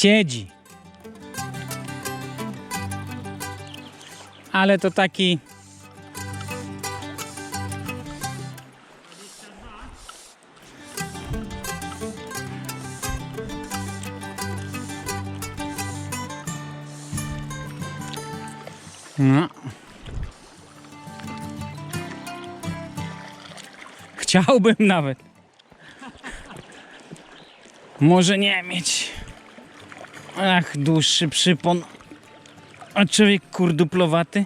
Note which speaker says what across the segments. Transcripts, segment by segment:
Speaker 1: Siedzi. Ale to taki. No. Chciałbym nawet. Może nie mieć. Ach, dłuższy przypon. A człowiek kurduplowaty.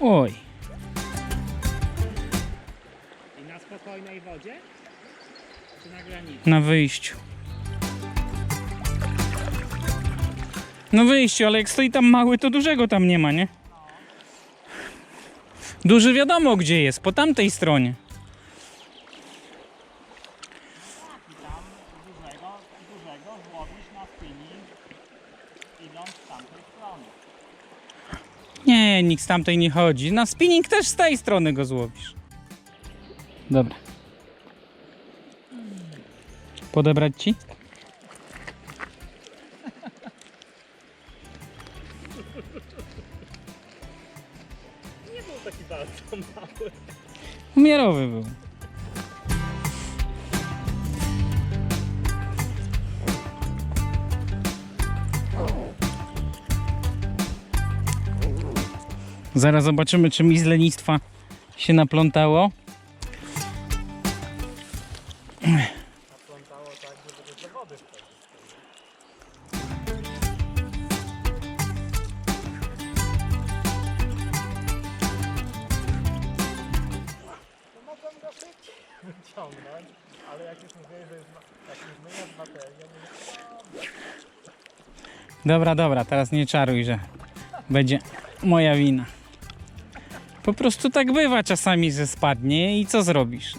Speaker 1: Oj.
Speaker 2: I na spokojnej wodzie? Czy na granicy?
Speaker 1: Na wyjściu. No wyjściu, ale jak stoi tam mały, to dużego tam nie ma, nie? Duży wiadomo gdzie jest, po tamtej stronie.
Speaker 2: I tam dużego, dużego złowisz na spinning idąc z tamtej strony.
Speaker 1: Nie, nikt z tamtej nie chodzi. Na spinning też z tej strony go złowisz. Dobra. Podebrać ci?
Speaker 2: Nie był taki bardzo mały.
Speaker 1: Umiarowy był. Zaraz zobaczymy, czy mi z lenistwa się naplątało.
Speaker 2: Naplątało tak, wody mogłem wyciągnąć, ale jak że jest,
Speaker 1: Dobra, dobra, teraz nie czaruj, że będzie moja wina. Po prostu tak bywa czasami, że spadnie i co zrobisz?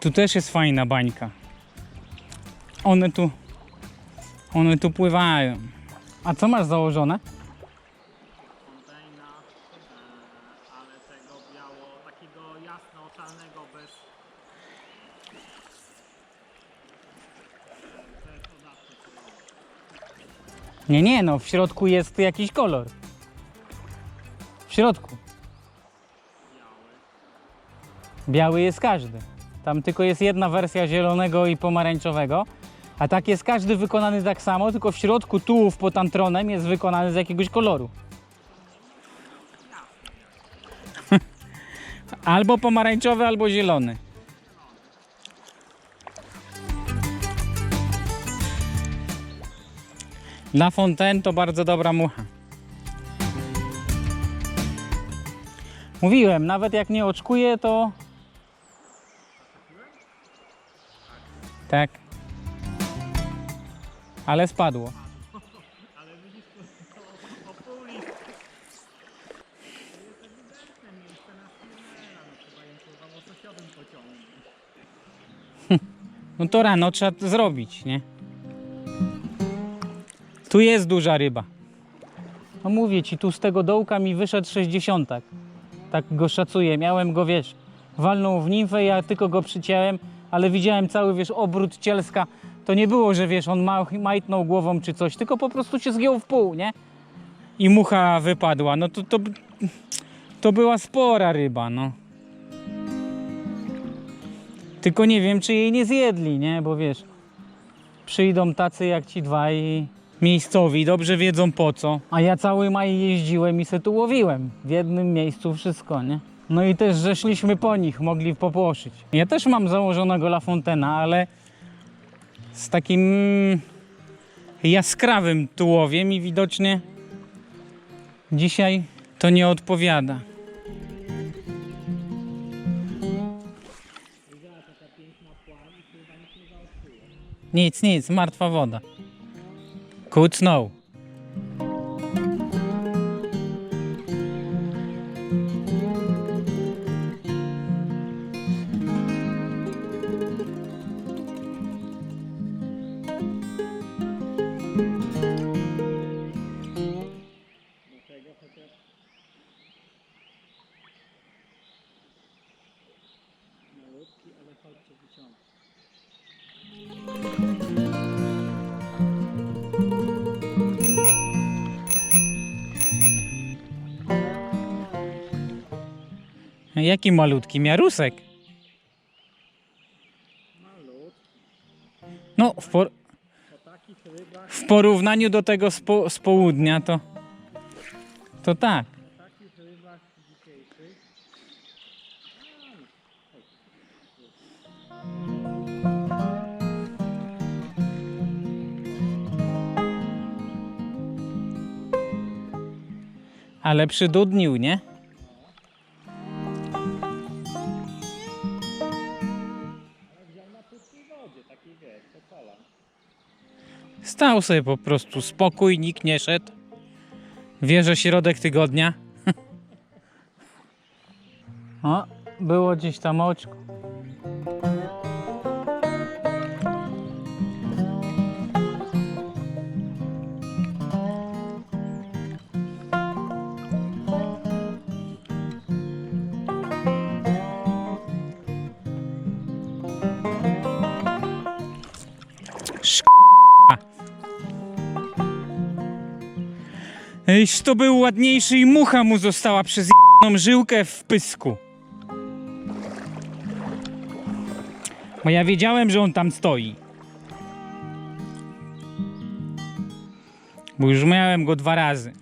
Speaker 1: Tu też jest fajna bańka. One tu, one tu pływają. A co masz założone? Nie, nie, no w środku jest jakiś kolor. W środku. Biały jest każdy. Tam tylko jest jedna wersja zielonego i pomarańczowego. A tak jest każdy wykonany tak samo, tylko w środku tułów pod antronem jest wykonany z jakiegoś koloru. albo pomarańczowy, albo zielony. La Fontaine to bardzo dobra mucha. Mówiłem, nawet jak nie oczkuje, to. Tak. Ale spadło.
Speaker 2: Na. No
Speaker 1: to rano trzeba to zrobić, nie? Tu jest duża ryba. No mówię ci, tu z tego dołka mi wyszedł 60. Tak go szacuję. Miałem go, wiesz, walnął w nimfę, ja tylko go przyciąłem, ale widziałem cały, wiesz, obrót cielska. To nie było, że wiesz, on ma, majtnął głową czy coś, tylko po prostu się zgiął w pół, nie? I mucha wypadła. No to, to, to była spora ryba, no. Tylko nie wiem, czy jej nie zjedli, nie? Bo wiesz, przyjdą tacy jak ci dwaj miejscowi, dobrze wiedzą po co. A ja cały maj jeździłem i se tu łowiłem. W jednym miejscu wszystko, nie? No i też, że szliśmy po nich, mogli popłoszyć. Ja też mam założonego La Fontena, ale z takim jaskrawym tułowiem i widocznie dzisiaj to nie odpowiada. Nic, nic, martwa woda.
Speaker 2: Code Snow. thank
Speaker 1: Jaki malutki miarusek. No, w, por w porównaniu do tego z, po z południa to... To tak. Ale przydudnił, nie? Stał sobie po prostu spokój, nikt nie szedł. Wie, że środek tygodnia. O, było gdzieś tam oczko. Ejś to był ładniejszy i mucha mu została przez jedną żyłkę w pysku. Bo ja wiedziałem, że on tam stoi. Bo już miałem go dwa razy.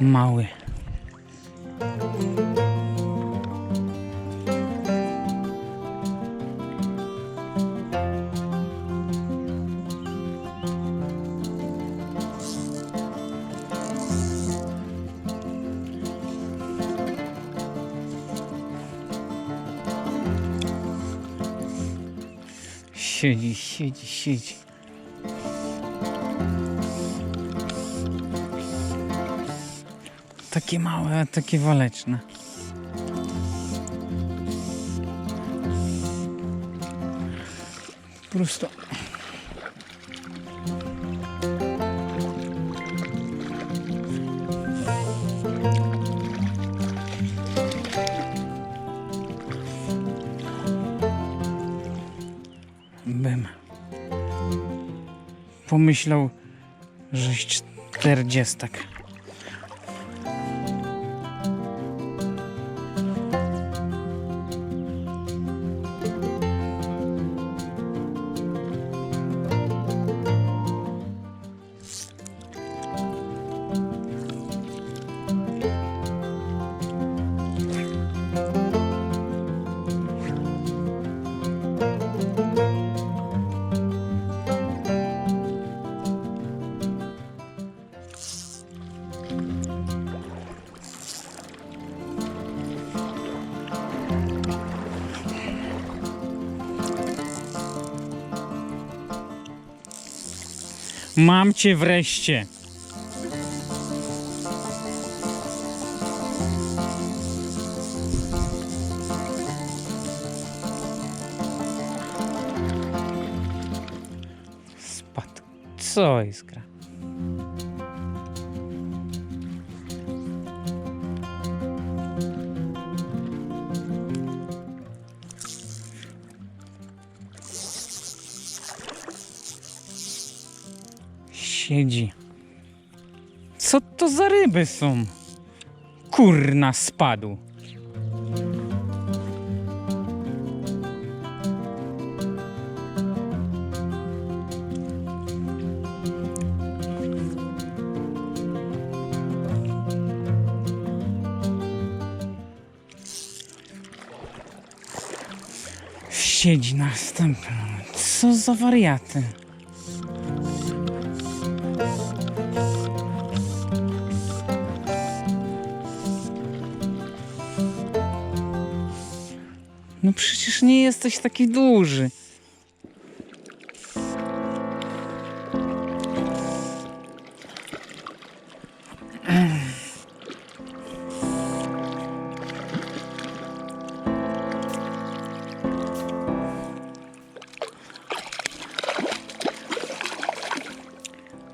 Speaker 1: Mały. Siedzi, siedzi, siedzi. Takie małe, takie waleczne. Po prostu. Bym pomyślał, żeś czterdziestak. Mam cię wreszcie. Spadł. Co jest? Siedzi. Co to za ryby są? Kurna spadł. Siedzi następny. Co za wariaty. No przecież nie jesteś taki duży.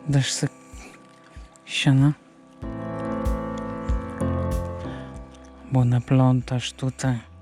Speaker 1: Dasz se siana? Bo naplątasz tutaj.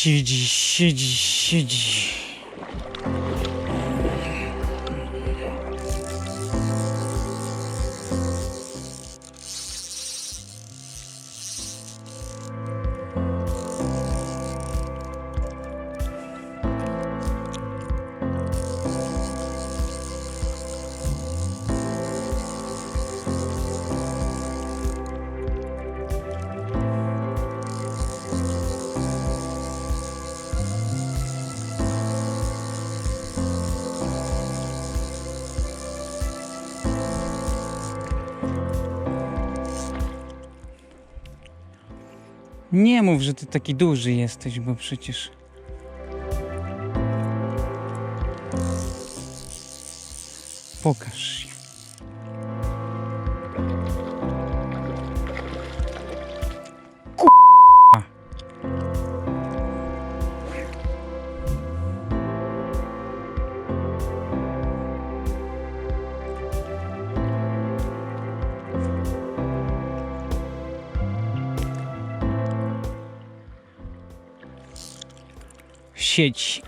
Speaker 1: Siedzi, siedzi, siedzi. Nie mów, że ty taki duży jesteś, bo przecież. Pokaż się. Sieć.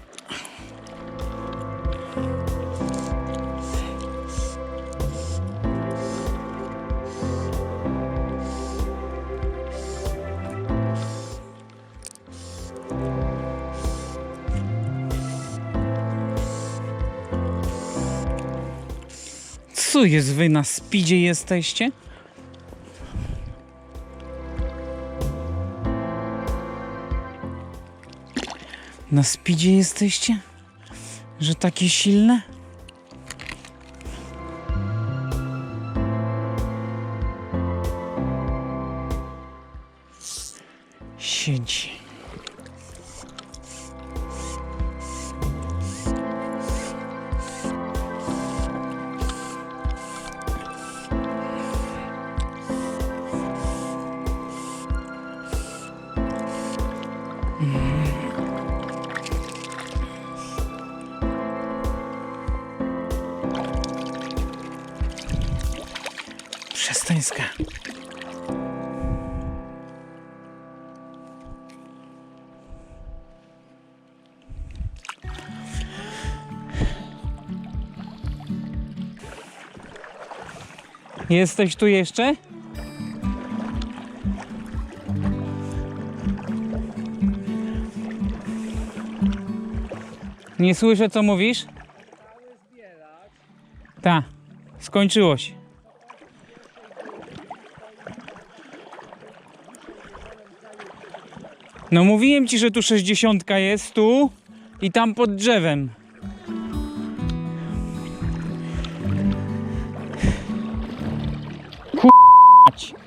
Speaker 1: Co jest, wy na speedzie jesteście? Na speedzie jesteście? Że takie silne? Siedzi. Przestańska. Jesteś tu jeszcze? Nie słyszę, co mówisz? Tak, skończyło się. No mówiłem ci, że tu 60 jest, tu i tam pod drzewem. Kurwa.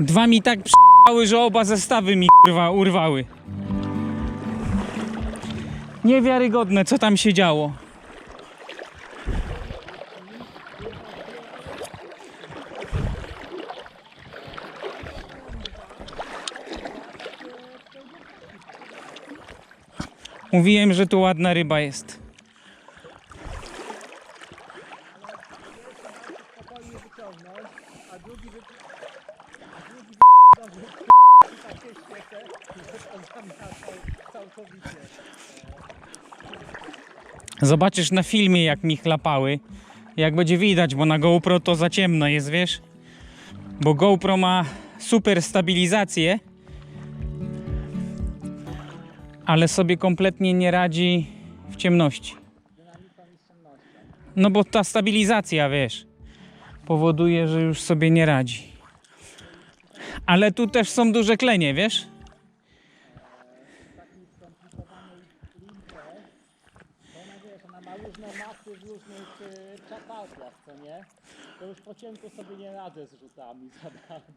Speaker 1: Dwa mi tak przyjechały, że oba zestawy mi kurwa urwały. Niewiarygodne, co tam się działo. Mówiłem, że tu ładna ryba jest. Zobaczysz na filmie, jak mi chlapały. Jak będzie widać, bo na GoPro to za ciemno jest, wiesz? Bo GoPro ma super stabilizację, ale sobie kompletnie nie radzi w ciemności. No bo ta stabilizacja, wiesz, powoduje, że już sobie nie radzi. Ale tu też są duże klenie, wiesz?
Speaker 2: To już po ciemku sobie nie radzę z rzutami za bardzo.